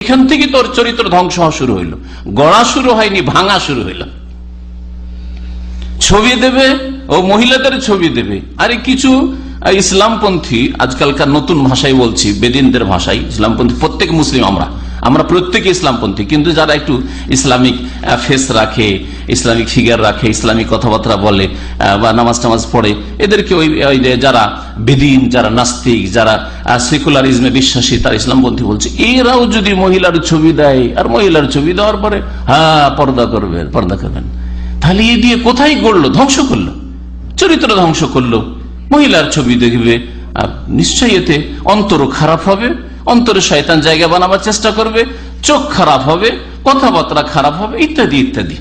এখান থেকে তোর চরিত্র ধ্বংস হওয়া শুরু হইল। গড়া শুরু হয়নি, ভাঙা শুরু হইল। ছবি দেবে, ও মহিলাদের ছবি দেবে। আরে কিছু ইসলামপন্থী, আজকালকার নতুন ভাষায় বলছি, বেদিনদের ভাষায়, ইসলামপন্থী, প্রত্যেক মুসলিম আমরা। আমরা প্রত্যেকে ইসলামপন্থী, কিন্তু যারা একটু ইসলামিক ফেস রাখে, ইসলামিক ফিগার রাখে, ইসলামিক কথাবার্তা বলে বা নামাজ টামাজ পড়ে, এদেরকে ওই ওই যারা বেদিন, যারা নাস্তিক, যারা সেকুলারিজমে বিশ্বাসী, তারা ইসলামপন্থী বলছে, এরাও যদি মহিলার ছবি দেয়, আর মহিলার ছবি দেওয়ার পরে হ্যাঁ পর্দা করবেন পর্দা করবেন। তাহলে এ দিয়ে কোথায় গড়লো? ধ্বংস করল। চরিত্র ধ্বংস করল। মহিলার ছবি দেখবে, আর নিশ্চয়ই এতে অন্তরও খারাপ হবে। অন্তরে শয়তান জায়গা বানাবার চেষ্টা করবে চোখ খারাপ হবে কথাবার্তা খারাপ হবে ইত্যাদি ইত্যাদি।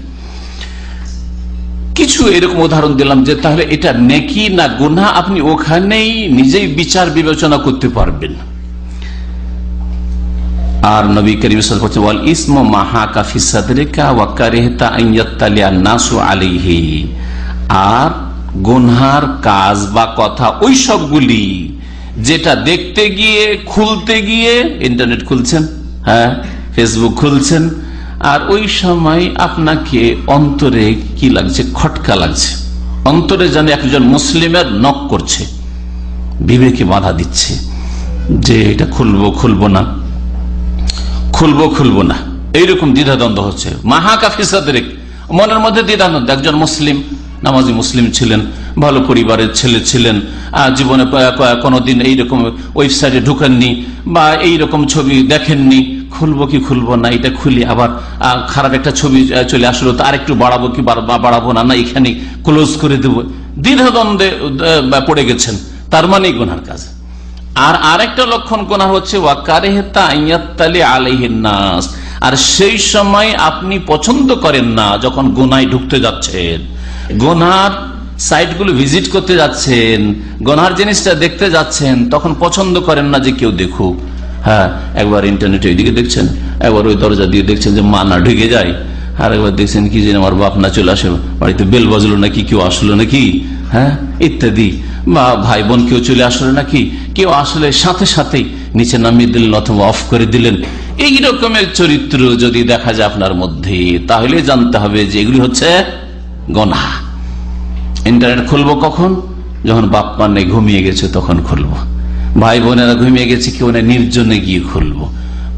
কিছু এরকম উদাহরণ দিলাম যে তাহলে এটা নেকি না গুনা আপনি ওখানেই নিজেই বিচার বিবেচনা করতে পারবেন। আর নবী করিম বলেন, ইসমু মাহা কাফি আর গুনহার কাজ বা কথা ওই সবগুলি যেটা দেখতে গিয়ে, খুলতে গিয়ে ইন্টারনেট খুলছেন হ্যাঁ ফেসবুক খুলছেন, আর ওই সময় আপনাকে অন্তরে কি লাগছে? খটকা লাগছে। অন্তরে যেন একজন মুসলিমের নক করছে, বিবেকে বাধা দিচ্ছে, যে এটা খুলবো খুলবো না, খুলবো খুলবো না। এইরকম দ্বিধাদ্বন্দ্ব হচ্ছে। মাহাকাফিসাদের মনের মধ্যে দ্বিধাদ্বন্দ্ব। একজন মুসলিম নামাজি মুসলিম ছিলেন, ভালো পরিবারের ছেলে ছিলেন জীবনে কোনোদিন এইরকম ওয়েবসাইটে ঢুকেননি বা এইরকম ছবি দেখেননি, খুলবো কি খুলবো না, এটা খুলি আবার খারাপ একটা ছবি চলে আসলো, তো আরেকটু বাড়াবো কি বাড়াবো না না এখানে ক্লোজ করে দেবো। দ্বিধাদ্বন্দ্বে পড়ে গেছেন, তার মানে গুনার কাজ। আর আরেকটা লক্ষণ কোনা হচ্ছে আর সেই সময় আপনি পছন্দ করেন না, যখন গোনায় ঢুকতে যাচ্ছেন। গোনার সাইটগুলো ভিজিট করতে যাচ্ছেন গোনার জিনিসটা দেখতে যাচ্ছেন, তখন পছন্দ করেন না যে কেউ দেখুক। হ্যাঁ একবার ইন্টারনেটে ওইদিকে দেখছেন, একবার ওই দরজা দিয়ে দেখছেন যে মা না ঢুকে যায়, আর একবার দেখছেন কি যে আমার বাপ না চলে আসে, বাড়িতে বেল বাজলো নাকি, কেউ আসলো নাকি হ্যাঁ ইত্যাদি। বা ভাই বোন কেউ চলে আসলো নাকি, কেউ আসলে সাথে সাথেই নিচে নামিয়ে দিলেন অথবা অফ করে দিলেন। এই রকমের চরিত্র যদি দেখা যায় আপনার মধ্যে, তাহলে জানতে হবে যে এগুলি হচ্ছে গনা ইন্টারনেট খুলবো কখন? যখন বাপ মা নেই ঘুমিয়ে গেছে তখন খুলবো। ভাই বোনেরা ঘুমিয়ে গেছে, কেউ না নির্জনে গিয়ে খুলবো।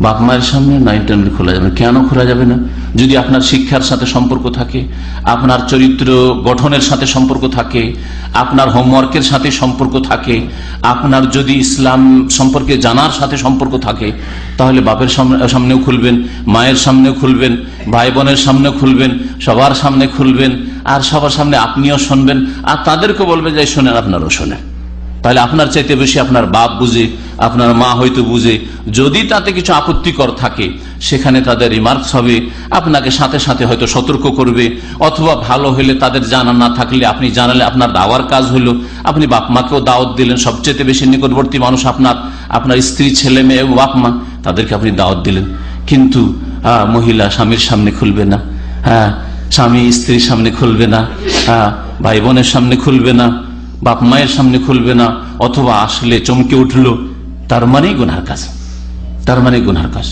বাপ মায়ের সামনে না ইন্টারনেট খোলা যাবে। কেন খোলা যাবে না? যদি আপনার শিক্ষার সাথে সম্পর্ক থাকে, আপনার চরিত্র গঠনের সাথে সম্পর্ক থাকে, আপনার হোমওয়ার্কের সাথে সম্পর্ক থাকে, আপনার যদি ইসলাম সম্পর্কে জানার সাথে সম্পর্ক থাকে, তাহলে বাপের সামনে- সামনেও খুলবেন, মায়ের সামনেও খুলবেন, ভাই বোনের সামনে খুলবেন, সবার সামনে খুলবেন আর সবার সামনে আপনিও শুনবেন, আর তাদেরকে বলবেন যে শোনেন, আপনারও শোনেন। তাহলে আপনার চাইতে বেশি আপনার বাপ বুঝে, আপনার মা হয়তো বুঝে, যদি তাতে কিছু আপত্তিকর থাকে, সেখানে তাদের রিমার্কস হবে, আপনাকে সাথে সাথে হয়তো সতর্ক করবে, অথবা ভালো হলে তাদের জানা না থাকলে আপনি জানালে আপনার দাওয়ার কাজ হলো, আপনি বাপ মাকেও দাওয়াত দিলেন সবচেয়ে বেশি নিকটবর্তী মানুষ আপনার আপনার স্ত্রী, ছেলে, মেয়ে বাপ মা, তাদেরকে আপনি দাওয়াত দিলেন। কিন্তু মহিলা স্বামীর সামনে খুলবে না। হ্যাঁ স্বামী স্ত্রীর সামনে খুলবে না হ্যাঁ ভাই বোনের সামনে খুলবে না বাপ মায়ের সামনে খুলবে না, অথবা আসলে চমকে উঠল, তার মানেই গুনার কাজ, তার মানে গুনার কাজ।